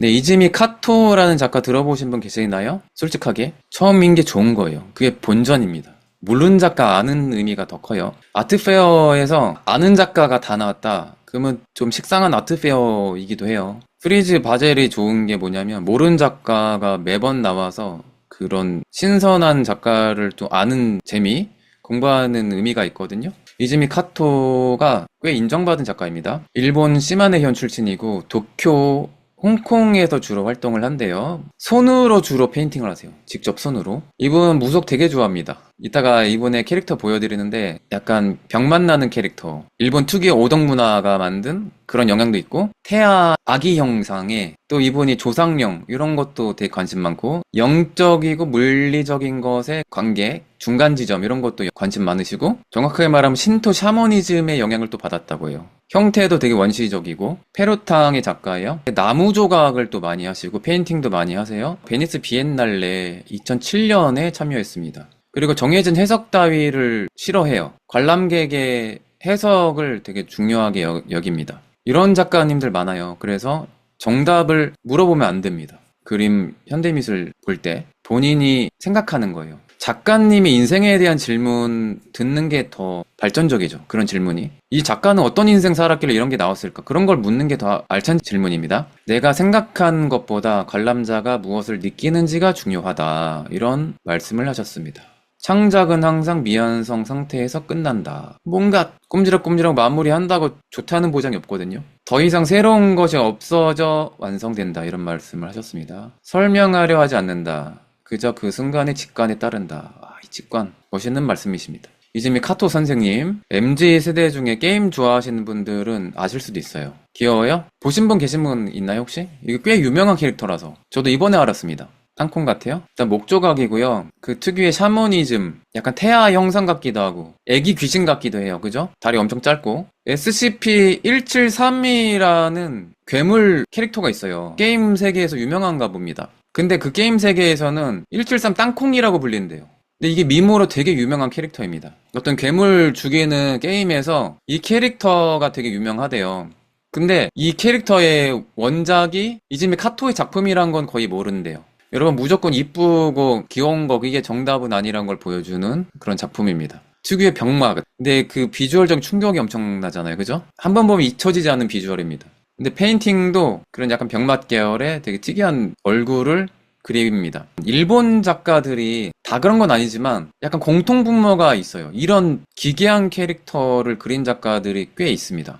네, 이즈미 카토라는 작가 들어보신 분 계시나요? 솔직하게. 처음인 게 좋은 거예요. 그게 본전입니다. 모르는 작가 아는 의미가 더 커요. 아트페어에서 아는 작가가 다 나왔다. 그러면 좀 식상한 아트페어이기도 해요. 프리즈 바젤이 좋은 게 뭐냐면 모르는 작가가 매번 나와서 그런 신선한 작가를 또 아는 재미, 공부하는 의미가 있거든요. 이즈미 카토가 꽤 인정받은 작가입니다. 일본 시마네현 출신이고 도쿄, 홍콩에서 주로 활동을 한대요. 손으로 주로 페인팅을 하세요. 직접 손으로. 이분 무속 되게 좋아합니다. 이따가 이분의 캐릭터 보여드리는데 약간 병만 나는 캐릭터. 일본 특유의 오덕 문화가 만든 그런 영향도 있고 태아 아기 형상에 또 이분이 조상령 이런 것도 되게 관심 많고 영적이고 물리적인 것의 관계 중간 지점 이런 것도 관심 많으시고 정확하게 말하면 신토 샤머니즘의 영향을 또 받았다고 해요. 형태도 되게 원시적이고 페루탕의 작가예요. 나무 조각을 또 많이 하시고 페인팅도 많이 하세요. 베니스 비엔날레 2007년에 참여했습니다. 그리고 정해진 해석 따위를 싫어해요. 관람객의 해석을 되게 중요하게 여, 여깁니다. 이런 작가님들 많아요. 그래서 정답을 물어보면 안 됩니다. 그림 현대미술 볼 때 본인이 생각하는 거예요. 작가님이 인생에 대한 질문 듣는 게 더 발전적이죠. 그런 질문이. 이 작가는 어떤 인생 살았길래 이런 게 나왔을까? 그런 걸 묻는 게 더 알찬 질문입니다. 내가 생각한 것보다 관람자가 무엇을 느끼는지가 중요하다. 이런 말씀을 하셨습니다. 창작은 항상 미완성 상태에서 끝난다. 뭔가 꼼지락꼼지락 마무리한다고 좋다는 보장이 없거든요. 더 이상 새로운 것이 없어져 완성된다. 이런 말씀을 하셨습니다. 설명하려 하지 않는다. 그저 그 순간의 직관에 따른다. 아, 이 직관. 멋있는 말씀이십니다. 이즈미 카토 선생님, MZ 세대 중에 게임 좋아하시는 분들은 아실 수도 있어요. 귀여워요? 보신 분 계신 분 있나요, 혹시? 이게 꽤 유명한 캐릭터라서. 저도 이번에 알았습니다. 땅콩 같아요? 일단 목조각이고요. 그 특유의 샤머니즘, 약간 태아 형상 같기도 하고, 애기 귀신 같기도 해요. 그죠? 다리 엄청 짧고. SCP-173이라는 괴물 캐릭터가 있어요. 게임 세계에서 유명한가 봅니다. 근데 그 게임 세계에서는 173 땅콩이라고 불린대요. 근데 이게 미모로 되게 유명한 캐릭터입니다. 어떤 괴물 죽이는 게임에서 이 캐릭터가 되게 유명하대요. 근데 이 캐릭터의 원작이 이즈미 카토의 작품이란 건 거의 모르는데요. 여러분 무조건 이쁘고 귀여운 거 그게 정답은 아니란 걸 보여주는 그런 작품입니다. 특유의 병막. 근데 그 비주얼적 충격이 엄청나잖아요. 그죠? 한 번 보면 잊혀지지 않는 비주얼입니다. 근데 페인팅도 그런 약간 병맛 계열의 되게 특이한 얼굴을 그립니다. 일본 작가들이 다 그런 건 아니지만 약간 공통 분모가 있어요. 이런 기괴한 캐릭터를 그린 작가들이 꽤 있습니다.